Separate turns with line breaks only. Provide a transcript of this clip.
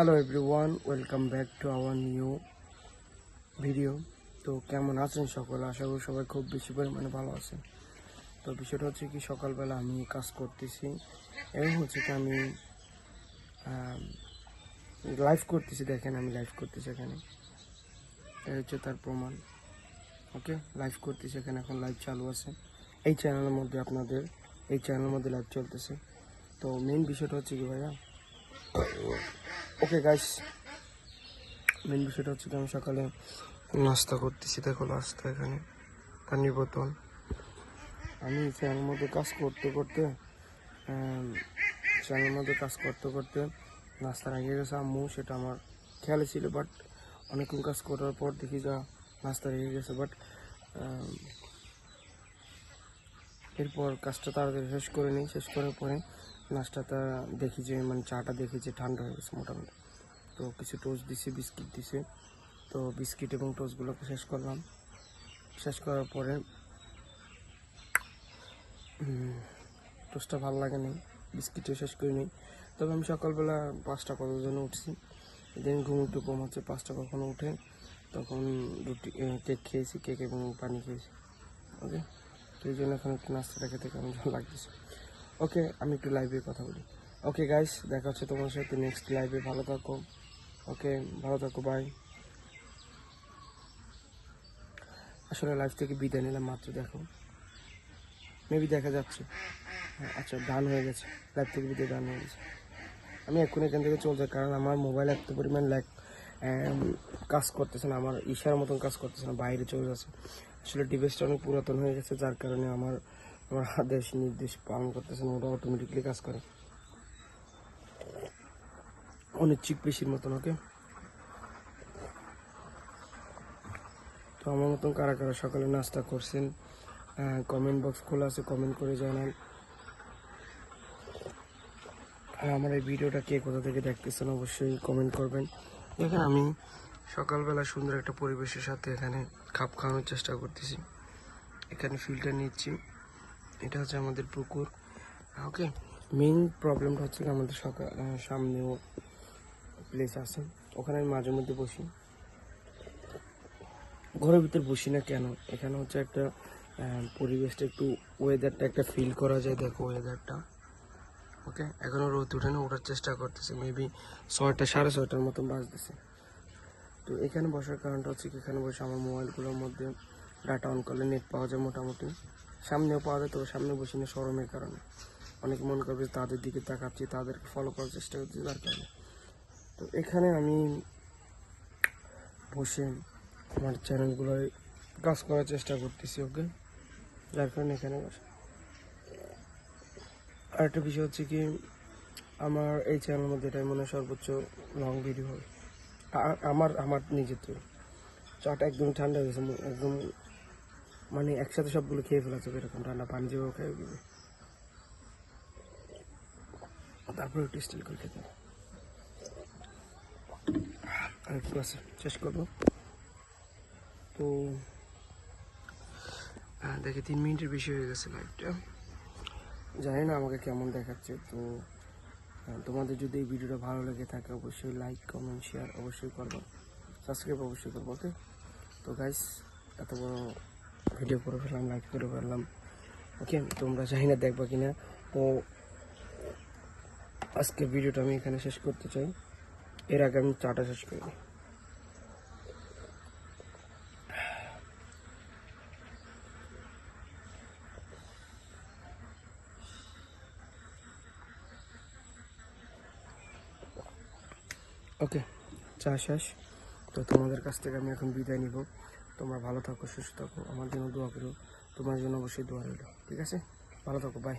Hello everyone welcome back to our new video তো কেমন আছেন সকলে? আশা করি সবাই খুব বেশি পরিমাণে ভালো আছেন। তো বিষয়টা হচ্ছে কি, সকালবেলা আমি কাজ করতেছি। এবং হচ্ছে কি, আমি লাইভ করতেছি। দেখেন, আমি লাইভ করতেছি এখানে। এই হচ্ছে তার প্রমাণ। ওকে লাইভ করতেছি এখানে, এখন লাইভ চালু আছে। এই চ্যানেলের মধ্যে আপনাদের, এই চ্যানেলের মধ্যে লাইভ চলতেছে। তো মেন বিষয়টা হচ্ছে কি ভাইয়া ওকে গাইস মেন বিষয়টা হচ্ছে আমি সকালে নাস্তা করতেছি। দেখো নাস্তা এখানে। পানির বোতল। আমি চ্যানেলের মধ্যে কাজ করতে করতে চ্যানেলের মধ্যে কাজ করতে করতে নাস্তা রেখে গেছে। আম্মু, সেটা আমার খেয়ালে ছিল বাট অনেকক্ষণ কাজ করার পর দেখি যা নাস্তা রেখে গেছে। বাট এরপর কাজটা তাড়াতাড়ি শেষ করে নিই। শেষ করার পরে নাস্তাটা দেখি যে মানে চাটা দেখি যে ঠান্ডা হয়ে গেছে মোটামুটি। তো কিছু টোস্ট দিছে, বিস্কিট দিছে। তো বিস্কিট এবং টোস্টগুলোকে শেষ করলাম। শেষ করার পরে টোস্টটা ভালো লাগে নি বিস্কিটও শেষ করে নিই। তবে আমি সকালবেলা পাঁচটা কত জন্য উঠছি। এদিন ঘুম একটু কম হচ্ছে, পাঁচটা কখনো উঠে তখন রুটি কেক খেয়েছি কেক এবং পানি খেয়েছি। ওকে এই জন্য এখন একটু নাস্তাটা খেতে কেমন লাগতেছে। ওকে আমি একটু লাইভে কথা বলি। ওকে গাইস দেখা হচ্ছে তোমার সাথে নেক্সট লাইভে ভালো থাকো। ওকে ভালো থাকো বাই আসলে লাইভ থেকে বিদায় নিলাম মাত্র দেখো। মেবি দেখা যাচ্ছে। হ্যাঁ, আচ্ছা ডান হয়ে গেছে। লাইভ থেকে বিদায় ডান হয়ে গেছে। আমি এখন এখান থেকে চলছে কারণ আমার মোবাইল এত পরিমাণ ল্যাক কাজ করতেছে না আমার ইশার মতন কাজ করতেছে না বাইরে চলে যাচ্ছে। আসলে ডিভাইসটা অনেক পুরাতন হয়ে গেছে যার কারণে আমার আমার আদেশ, নির্দেশ পালন করতেছে না ওটা অটোমেটিকলি কাজ করে। চিপ পেশির মতন ওকে তো আমার মতন কারা কারা সকালে নাস্তা করছেন কমেন্ট বক্স খোলা আছে কমেন্ট করে জানান। আর আমার এই ভিডিওটা কে কোথা থেকে দেখতেছেন অবশ্যই কমেন্ট করবেন। দেখেন আমি সকালবেলা সুন্দর একটা পরিবেশের সাথে এখানে খাপ খাওয়ানোর চেষ্টা করতেছি। এখানে ফিল্টার নিচ্ছি। এটা হচ্ছে আমাদের পুকুর। ওকে মেইন প্রবলেমটা হচ্ছে আমাদের সকাল সামনেও প্লেস আছে। ওখানে আমি মাঝে মধ্যে বসি। ঘরের ভিতর বসি না কেন? এখানে হচ্ছে একটা পরিবেশটা একটু ওয়েদারটা একটা ফিল করা যায়, দেখো ওয়েদারটা ওকে এখনও রোদ উঠে না, ওঠার চেষ্টা করতেছে। মেবি ছয়টা, সাড়ে ছয়টার মতন বাজতেছে। তো এখানে বসার কারণটা হচ্ছে কি এখানে বসে আমার মোবাইলগুলোর মধ্যে ডাটা অন করলে নেট পাওয়া যায় মোটামুটি। সামনেও পাওয়া যায়, তবে সামনে বসি না সরমের কারণে। অনেক মন করবে তাদের দিকে তাকাচ্ছি, তাদেরকে ফলো করার চেষ্টা করছি, তার কারণে। তো এখানে আমি বসে আমার চ্যানেলগুলোয় কাজ করার চেষ্টা করতেছি ওকে যার কারণে এখানে বসে। আরেকটা বিষয় হচ্ছে কি, আমার এই চ্যানেলের মধ্যে এটাই মনে হয় সর্বোচ্চ লং ভিডিও হবে। আমার আমার নিজের তৈরি চাটা একদম ঠান্ডা হয়ে গেছে, একদম মানে একসাথে সবগুলো খেয়ে ফেলা এরকম ঠান্ডা পানি যেভাবে খেয়ে দিবে। তারপরে একটু স্টিল করে খেতে। আর একটু আছে? শেষ করব। তো দেখে, তিন মিনিটের বেশি হয়ে গেছে লাইভটা জানি না আমাকে কেমন দেখাচ্ছে, তো তোমাদের যদি এই ভিডিওটা ভালো লেগে থাকে, অবশ্যই লাইক কমেন্ট শেয়ার অবশ্যই করব। সাবস্ক্রাইব অবশ্যই করব ওকে তো গাইস এত বড় ভিডিও করে ফেললাম লাইক করে ফেললাম। ওকে তোমরা চাই না দেখবা কিনা? তো আজকে ভিডিওটা আমি এখানে শেষ করতে চাই। এর আগে আমি চাটা শেষ করে। ওকে চা শেষ। তো তোমাদের কাছ থেকে আমি এখন বিদায় নিব। তোমরা ভালো থাকো, সুস্থ থাকো। আমার জন্য দোয়া করো। তোমার জন্য অবশ্যই দোয়া রইল। ঠিক আছে? ভালো থাকো বাই